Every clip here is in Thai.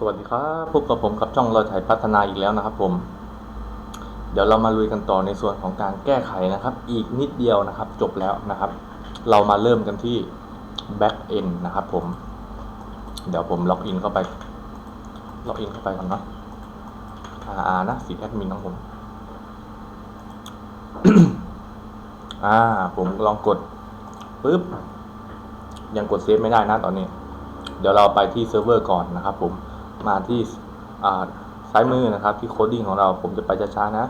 สวัสดีครับพบกับผมกับช่องเราถ่ายพัฒนาอีกแล้วนะครับ ผม เดี๋ยวเรามาลุยกันต่อในส่วนของการแก้ไขนะครับ อีกนิดเดียวนะครับ จบแล้วนะครับ เรามาเริ่มกันที่ back end นะครับ ผม เดี๋ยวผมล็อกอินเข้าไปล็อกอินเข้าไปก่อนเนาะ RR นะสีแอดมินของผมอ่า ผมลองกดปึ๊บยังกดเซฟไม่ได้นะตอนนี้เดี๋ยวเราไปที่เซิร์ฟเวอร์ก่อนนะครับผม มาที่ซ้ายมือนะครับที่โคดดิ้งของเราผมจะไปช้าๆนะ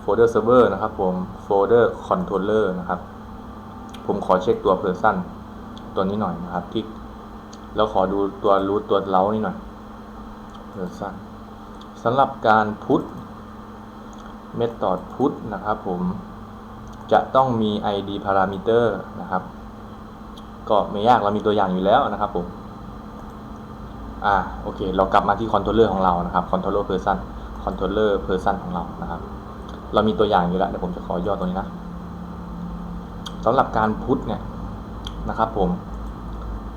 โฟลเดอร์เซิร์ฟเวอร์นะครับผมโฟลเดอร์คอนโทรลเลอร์นะครับ ผมขอเช็คตัว person ตัวนี้หน่อยนะครับที่แล้วขอดูตัวรูทตัวเล้านี่หน่อย person สำหรับการพุทเมธอดพุทนะครับผมจะต้องมี id parameter นะครับ ก็ไม่ยากเรามีตัวอย่างอยู่แล้วนะครับผม อ่าโอเค เรากลับมาที่คอนโทรลเลอร์ของเรานะครับคอนโทรลเลอร์เพอร์ซันคอนโทรลเลอร์เพอร์ซันของเรานะครับ เรามีตัวอย่างอยู่แล้วเดี๋ยวผมจะขอย่อตรงนี้นะสำหรับการพุทเนี่ยนะครับผม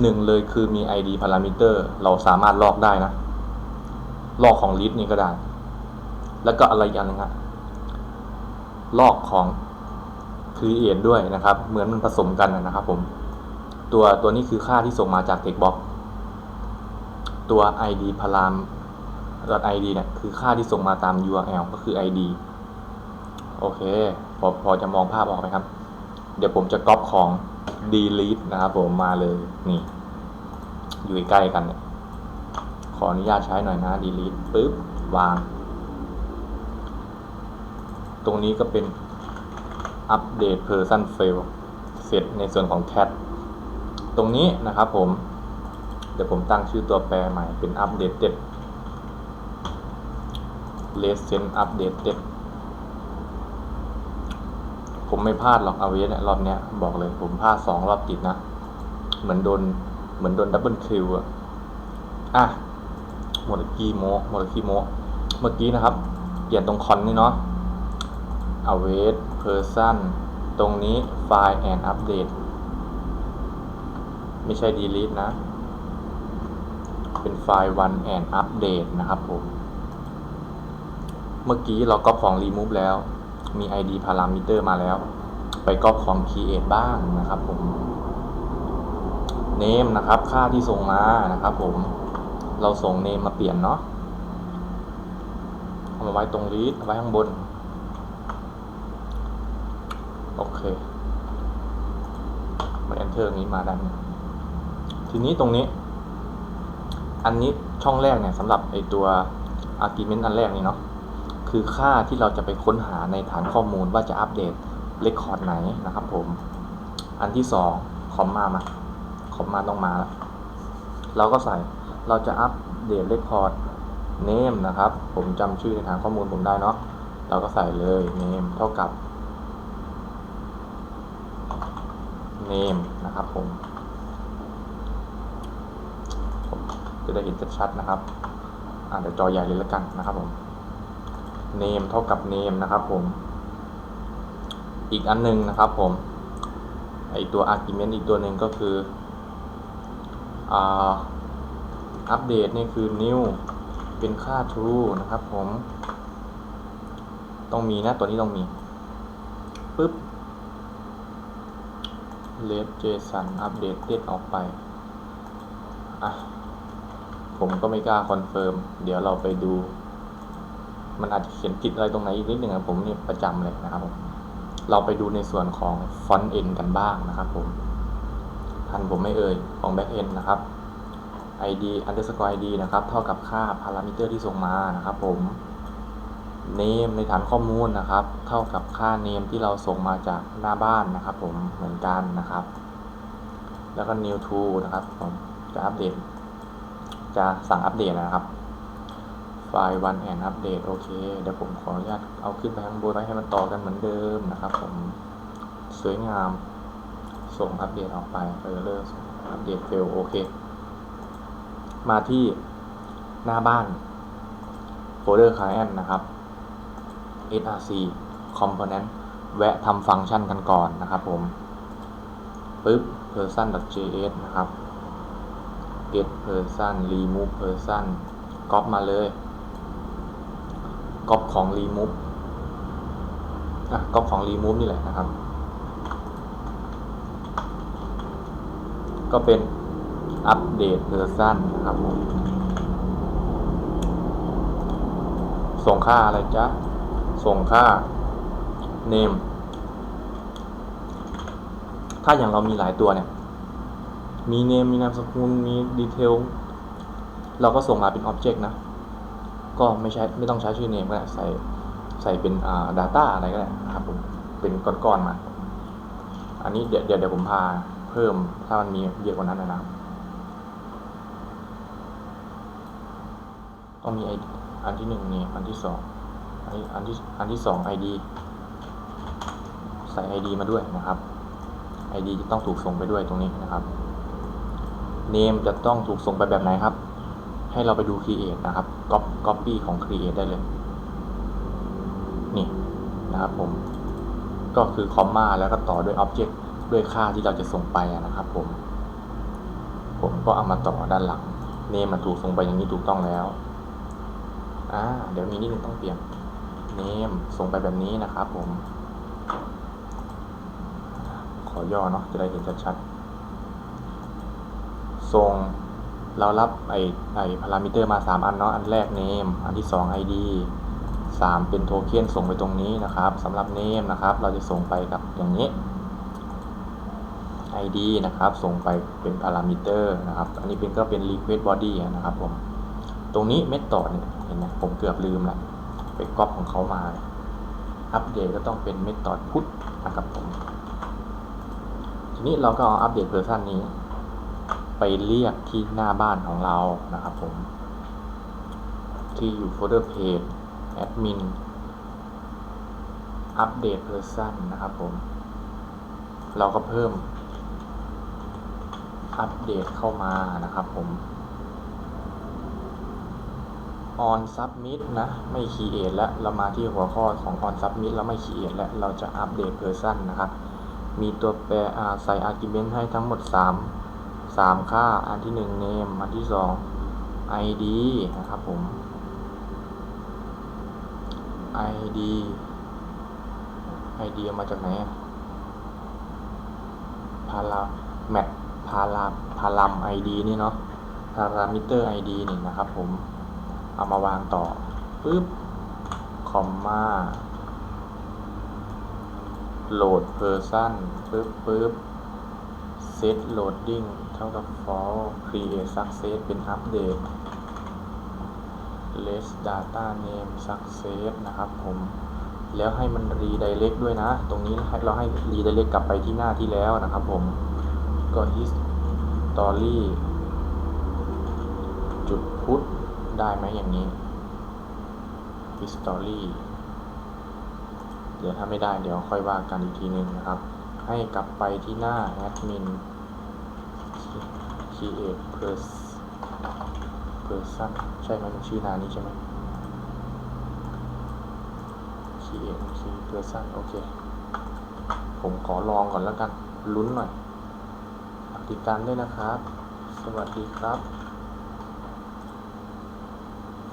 หนึ่งเลยคือมี id parameter เราสามารถลอกได้นะ ลอกของ list นี่ก็ได้ แล้วก็อะไรอีกอันนึงฮะลอกของ create ด้วยนะครับ เหมือนมันผสมกันนะครับผม ตัวตัวนี้คือค่าที่ส่งมาจาก text box ตัว id พาราม .id เนี่ยคือค่าที่ส่งมาตาม url ก็คือ id โอเค พอพอจะมองภาพออกไหมครับ เดี๋ยวผมจะก๊อปของ delete นะครับผมมาเลยนี่ อยู่ใกล้กันเนี่ยขออนุญาตใช้หน่อยนะ delete ปึ๊บ วาง ตรงนี้ก็เป็น update person fail เสร็จในส่วนของ cat ตรงนี้นะครับผม เดี๋ยวผมตั้งชื่อตัวแปรใหม่เป็น updated recent updated ผมไม่พลาดหรอกเอาเวสเนี่ยรอบเนี้ยบอกเลยผมพลาดสองรอบติดนะ เหมือนโดนเหมือนโดนดับเบิลคิวอะอะหมดกี้โมหมดกี้โมเมื่อกี้นะครับ เปลี่ยนตรงคอนนี่เนาะ await person ตรงนี้ file and update ไม่ใช่ delete นะ เป็นไฟล์ one and update นะครับผม เมื่อกี้เราก็ของ remove แล้ว มี id parameter มาแล้ว ไปก็ของ create บ้างนะครับผม name นะครับ ค่าที่ส่งมานะครับผม เราส่ง name มาเปลี่ยนเนาะเอามาไว้ตรง read ไว้ข้างบน โอเคมา enter นี้มาได้ ทีนี้ตรงนี้ อันนี้ช่องแรกเนี่ยสำหรับไอตัว argument อันแรกนี่เนาะคือค่าที่เราจะไปค้นหาในฐานข้อมูลว่าจะอัปเดตเรคคอร์ดไหนนะครับผมอันที่สองคอมมามาคอมมาต้องมาแล้วเราก็ใส่เราจะอัปเดตเรคคอร์ด name นะครับ ผมจำชื่อในฐานข้อมูลผมได้เนาะเราก็ใส่เลย name เท่ากับ name นะครับผม จะได้เห็นชัดๆนะครับอ่าเดี๋ยวจอใหญ่เลยแล้วกันนะครับผม name เท่ากับ name นะครับผม อีกอันหนึงนะครับผมไอตัว argument อีกตัวหนึ่งก็คืออ่าอัปเดตนี่คือ new เป็นค่า true นะครับผม ต้องมีนะ ตัวนี้ต้องมีปึ๊บ let json updated ออกไป อะ ผมก็ไม่กล้าคอนเฟิร์ม เดี๋ยวเราไปดู มันอาจจะเขียนผิดอะไรตรงไหนอีกนิดหนึ่งอะผมเนี่ยประจำเลยนะครับผม เราไปดูในส่วนของ front end กันบ้างนะครับผม ทันผมไม่เอ่ย ของ back end นนะครับ id underscore id นะครับ เท่ากับค่า parameter ที่ส่งมานะครับผม name ในฐานข้อมูลนะครับ เท่ากับค่า name ที่เราส่งมาจากหน้าบ้านนะครับผมเหมือนกันนะครับ แล้วก็ new to นะครับผมจะอัปเดต จะสั่งอัปเดตนะครับ ไฟล์ one and update โอเค เดี๋ยวผมขออนุญาตเอาขึ้นไปข้างบนไว้ให้มันต่อกันเหมือนเดิมนะครับ ผมสวยงาม ส่งอัปเดตออกไปเออเลอร์อัปเดตเฟลโอเค มาที่หน้าบ้านโฟลเดอร์ client นะครับ src component แวะทำฟังก์ชันกันก่อนนะครับผมปึ๊บ person.js นะครับ get person remove person ก๊อปมาเลยก๊อปของ remove อะก๊อปของ remove นี่แหละนะครับ ก็เป็นอัปเดตเ e อร์ชันนะครับผมส่งค่าอะไรจ๊ะ ส่งค่า name ถ้าอย่างเรามีหลายตัวเนี่ย มี name มีนามสกุลมี detail เราก็ส่งมาเป็น object นะ ก็ไม่ใช่ไม่ต้องใช้ชื่อ name ก็ได้ใส่ใส่เป็นอ่า data อะไรก็ได้นะครับผมเป็นก้อนๆมา อันนี้เดี๋ยวเดี๋ยวผมพาเพิ่มถ้ามันมีเยอะกว่านั้นนะครับต้องมี ID อันที่หนึ่งเนี่ยอันที่สองอันที่อันที่อันที่สอง ID ใส่ ID มาด้วยนะครับ ID จะต้องถูกส่งไปด้วยตรงนี้นะครับ name จะต้องถูกส่งไปแบบไหนครับ ให้เราไปดู create นะครับ copy ของ create ได้เลย นี่นะครับผม ก็คือ comma แล้วก็ต่อด้วย object ด้วยค่าที่เราจะส่งไปนะครับผม ผมก็เอามาต่อด้านหลัง name มันถูกส่งไปอย่างนี้ถูกต้องแล้วอ่าเดี๋ยวมีนิดนึงต้องเปลี่ยน name ส่งไปแบบนี้นะครับผม ขอย่อเนาะจะได้เห็นชัดๆ ส่งเรารับไอไอพารามิเตอร์มา 3 อันเนาะอันแรก name อันที่ 2 id 3 เป็นโทเค็นส่งไปตรงนี้นะครับสำหรับ name นะครับ เราจะส่งไปกับอย่างนี้ id นะครับ ส่งไปเป็นพารามิเตอร์นะครับ อันนี้เป็นก็เป็น request body นะครับผม ตรงนี้ method เนี่ยเห็นไหมผมเกือบลืมละไปก๊อปของเขามา อัปเดตก็ต้องเป็น method put นะครับผม ทีนี้เราก็เอาอัปเดตเวอร์ชันนี้ ไปเรียกที่หน้าบ้านของเรานะครับผม ที่อยู่โฟลเดอร์เพจแอดมินอัปเดตเวอร์ชันนะครับผม เราก็เพิ่มอัปเดตเข้ามานะครับผม on submit นะ ไม่ create แล้วเรามาที่หัวข้อของ on submit แล้วไม่ create แล้วเราจะอัปเดตเวอร์ชันนะครับ มีตัวแปรอ่าใส่ argument ให้ทั้งหมด 3 3ค่า อันที่1 name อันที่2 id นะครับผม id id มาจากไหนพาราแมทพาราพารัม id นี่เนาะพารามิเตอร์ id นี่นะครับผม เอามาวางต่อปึ๊บคอมมาโหลด person ปึ๊บปึ๊บ set loading เท่ากับ false create success เป็น update less data name success นะครับผม แล้วให้มัน redirect ด้วยนะ ตรงนี้เราให้ redirect กลับไปที่หน้าที่แล้วนะครับผม ก็ history จุดพุทได้ไหมอย่างนี้ history เดี๋ยวถ้าไม่ได้เดี๋ยวค่อยว่ากันอีกทีหนึ่งนะครับ ให้กลับไปที่หน้า admin create person ใช่ไหมมันชื่อหนานี้ใช่ไหม create person โอเค ผมขอลองก่อนแล้วกัน ลุ้นหน่อย ติดตามด้วยนะครับ สวัสดีครับ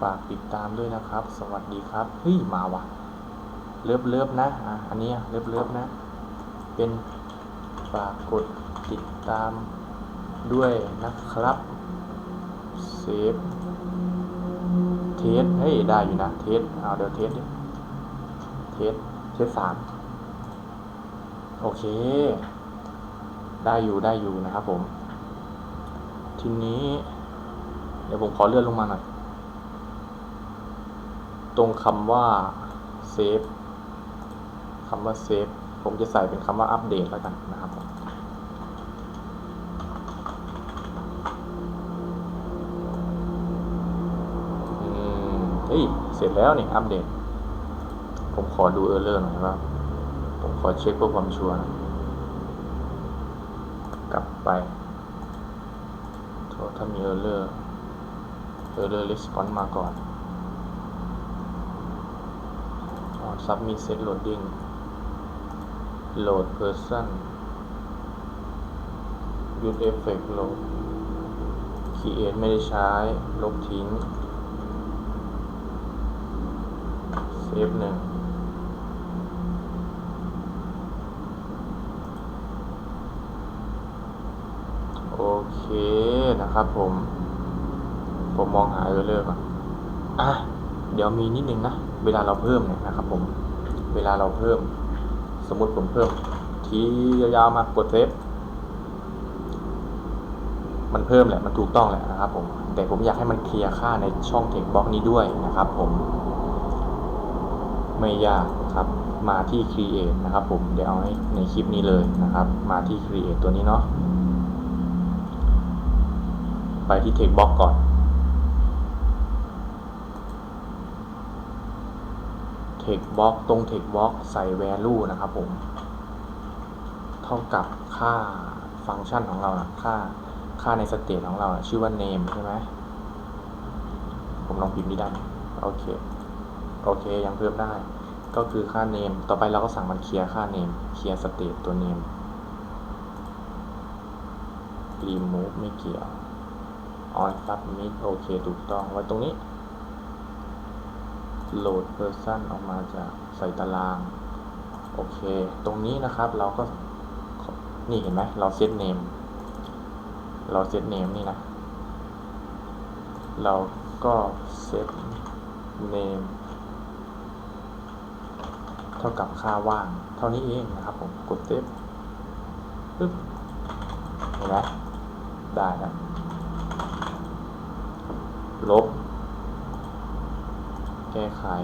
ฝากติดตามด้วยนะครับ สวัสดีครับ เฮ้ย มาว่ะ เลิฟเลิฟนะ อะ อันนี้เลิฟเลิฟนะ เป็นฝากกดติดตามด้วยนะครับ เซฟ เทส เฮ้ย ได้อยู่นะ เทส เอาเดี๋ยวเทสดิ เทส เทสสามโอเค ได้อยู่ได้อยู่นะครับผม ทีนี้ เดี๋ยวผมขอเลื่อนลงมาหน่อย ตรงคำว่าเซฟคำว่าเซฟ ผมจะใส่เป็นคำว่าอัปเดตแล้วกันนะครับอืมเฮ้ย เสร็จแล้วนี่อัปเดต ผมขอดูเออร์เลอร์หน่อยว่า ผมขอเช็คเพื่อความชัวร์น่อกลับไปโทษถ้ามีเออร์เลอร์เออร์เลอร์รีสปอนส์มาก่อน on submit set loading load person use effect load create ไม่ได้ใช้ ลบทิ้ง เซฟหนึ่งโอเคนะครับผม ผมมองหาเออร์เลอร์ก่อนอะ เดี๋ยวมีนิดนึงนะ เวลาเราเพิ่มเนี่ยนะครับผม เวลาเราเพิ่ม สมมติผมเพิ่มทียาวๆมากดเซฟมันเพิ่มแหละมันถูกต้องแหละนะครับผมแต่ผมอยากให้มันเคลียร์ค่าในช่องเทคบล็อกนี้ด้วยนะครับผม ไม่ยากครับมาที่ create นะครับผมเดี๋ยวเอาให้ในคลิปนี้เลยนะครับ มาที่ create ตัวนี้เนาะไปที่ text box ก่อน text box ตรง text box ใส่ value นะครับผม เท่ากับค่าฟังก์ชันของเรานะค่าค่าในสเตทของเรานะชื่อว่า name ใช่ไหมผมลองพิมพ์นี้ได้ไหมโอเค โอเค ยังเพิ่มได้ ก็คือค่า name ต่อไปเราก็สั่งมันเคลียร์ค่า name เคลียร์ state ตัว name remove ไม่เกี่ยว on submit โอเค ถูกต้อง ไว้ตรงนี้ load person ออกมาจากใส่ตาราง โอเค ตรงนี้นะครับเราก็ นี่เห็นไหมเราเซต name เราเซต name นี่นะ เราก็เซต name เท่ากับค่าว่าง เท่านี้เองนะครับผม กดเซฟปึ๊บเห็นไหมได้นะลบ ก้ไข 9999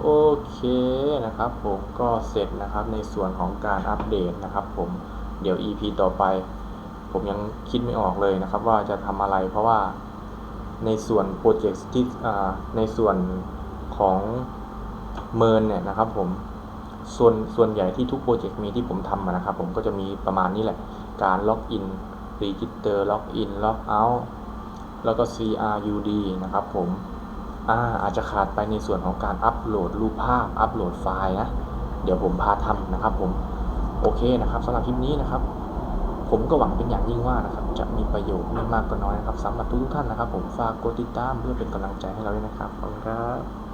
โอเคนะครับผมก็เสร็จนะครับในส่วนของการอัปเดตนะครับผมเดี๋ยว EP ต่อไป ผมยังคิดไม่ออกเลยนะครับ ว่าจะทำอะไรเพราะว่าในส่วนโปรเจกต์ที่ในส่วนของเมินเนี่ยนะครับผมส่วนส่วนใหญ่ที่ทุกโปรเจกต์มีที่ผมทำนะครับผมก็จะมีประมาณนี้แหละ การล็อกอินรีจิสเตอร์ล็อกอินล็อกเอาท์ แล้วก็ CRUD นะครับผมอ่าอาจจะขาดไปในส่วนของการอัปโหลดรูปภาพ อัปโหลดไฟล์นะ เดี๋ยวผมพาทำนะครับผม โอเคนะครับสำหรับคลิปนี้นะครับ ผมก็หวังเป็นอย่างยิ่งว่านะครับ จะมีประโยชน์ไม่มากก็น้อยนะครับสำหรับทุกท่านนะครับ ผมฝากกดติดตามเพื่อเป็นกำลังใจให้เราด้วยนะครับ ขอบคุณครับ